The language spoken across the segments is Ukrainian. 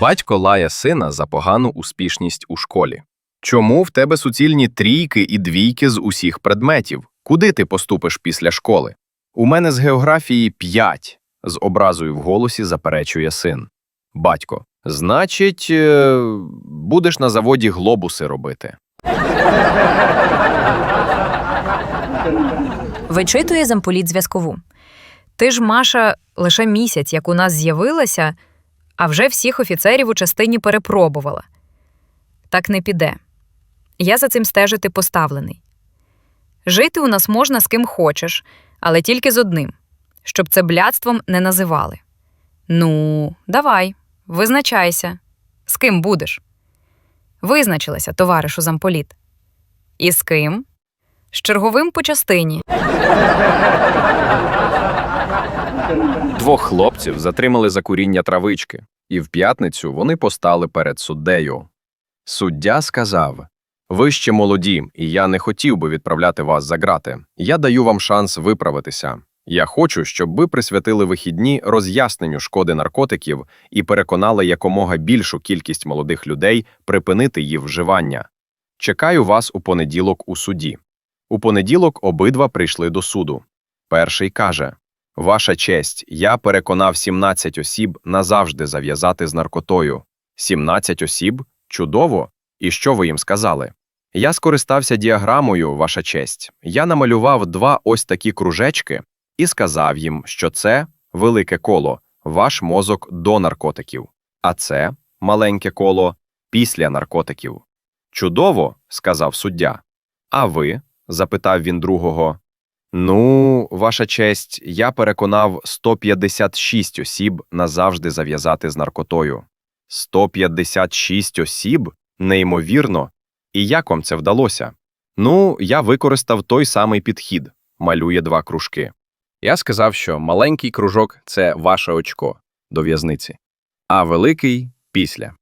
Батько лає сина за погану успішність у школі. Чому в тебе суцільні трійки і двійки з усіх предметів? Куди ти поступиш після школи? У мене з географії п'ять, з образою в голосі заперечує син. Батько, значить, е, будеш на заводі глобуси робити. Вичитує замполіт зв'язкову. Ти ж, Маша, лише місяць, як у нас з'явилася, а вже всіх офіцерів у частині перепробувала. Так не піде. Я за цим стежити поставлений. Жити у нас можна з ким хочеш, але тільки з одним, щоб це блядством не називали. Ну, давай, визначайся. З ким будеш? Визначилася, товаришу замполіт. І з ким? З черговим по частині. Двох хлопців затримали за куріння травички, і в п'ятницю вони постали перед суддею. Суддя сказав: Ви ще молоді, і я не хотів би відправляти вас за грати. Я даю вам шанс виправитися. Я хочу, щоб ви присвятили вихідні роз'ясненню шкоди наркотиків і переконали якомога більшу кількість молодих людей припинити їх вживання. Чекаю вас у понеділок у суді. У понеділок обидва прийшли до суду. Перший каже: Ваша честь, я переконав 17 осіб назавжди зав'язати з наркотою. 17 осіб? Чудово. І що ви їм сказали? Я скористався діаграмою, ваша честь. Я намалював два ось такі кружечки і сказав їм, що це велике коло, ваш мозок до наркотиків, а це маленьке коло після наркотиків. Чудово, сказав суддя. А ви? запитав він другого. Ну, ваша честь, я переконав 156 осіб назавжди зав'язати з наркотою. 156 осіб? Неймовірно. І як вам це вдалося? Ну, я використав той самий підхід малює два кружки. Я сказав, що маленький кружок це ваше очко до в'язниці, а великий після.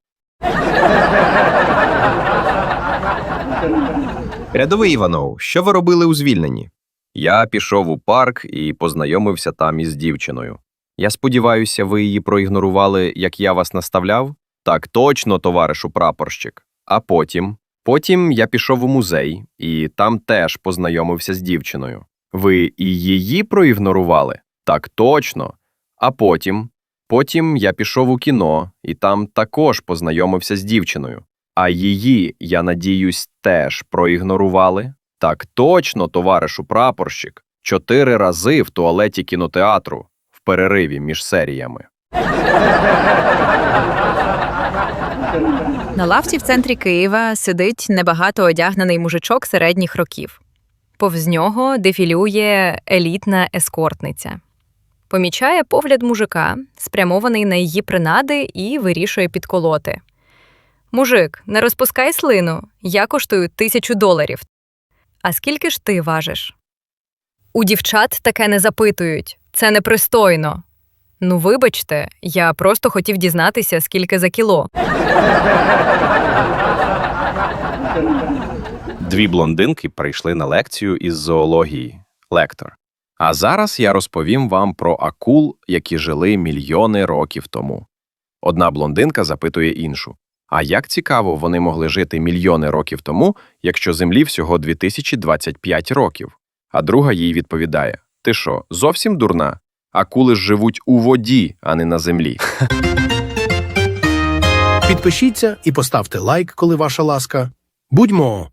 Рядовий Іванов, що ви робили у звільненні? Я пішов у парк і познайомився там із дівчиною. Я сподіваюся, ви її проігнорували, як я вас наставляв? Так точно, товаришу прапорщик. А потім. Потім я пішов у музей і там теж познайомився з дівчиною. Ви і її проігнорували? Так точно. А потім. Потім я пішов у кіно і там також познайомився з дівчиною. А її, я надіюсь, теж проігнорували? Так точно, товаришу прапорщик. Чотири рази в туалеті кінотеатру в перериві між серіями. На лавці в центрі Києва сидить небагато одягнений мужичок середніх років. Повз нього дефілює елітна ескортниця. Помічає погляд мужика, спрямований на її принади, і вирішує підколоти. Мужик, не розпускай слину, я коштую тисячу доларів. А скільки ж ти важиш? У дівчат таке не запитують, це непристойно. Ну, вибачте, я просто хотів дізнатися, скільки за кіло. Дві блондинки прийшли на лекцію із зоології. Лектор. А зараз я розповім вам про акул, які жили мільйони років тому. Одна блондинка запитує іншу: А як цікаво вони могли жити мільйони років тому, якщо землі всього 2025 років? А друга їй відповідає: Ти що, зовсім дурна? Акули ж живуть у воді, а не на землі. Підпишіться і поставте лайк, коли ваша ласка. Будьмо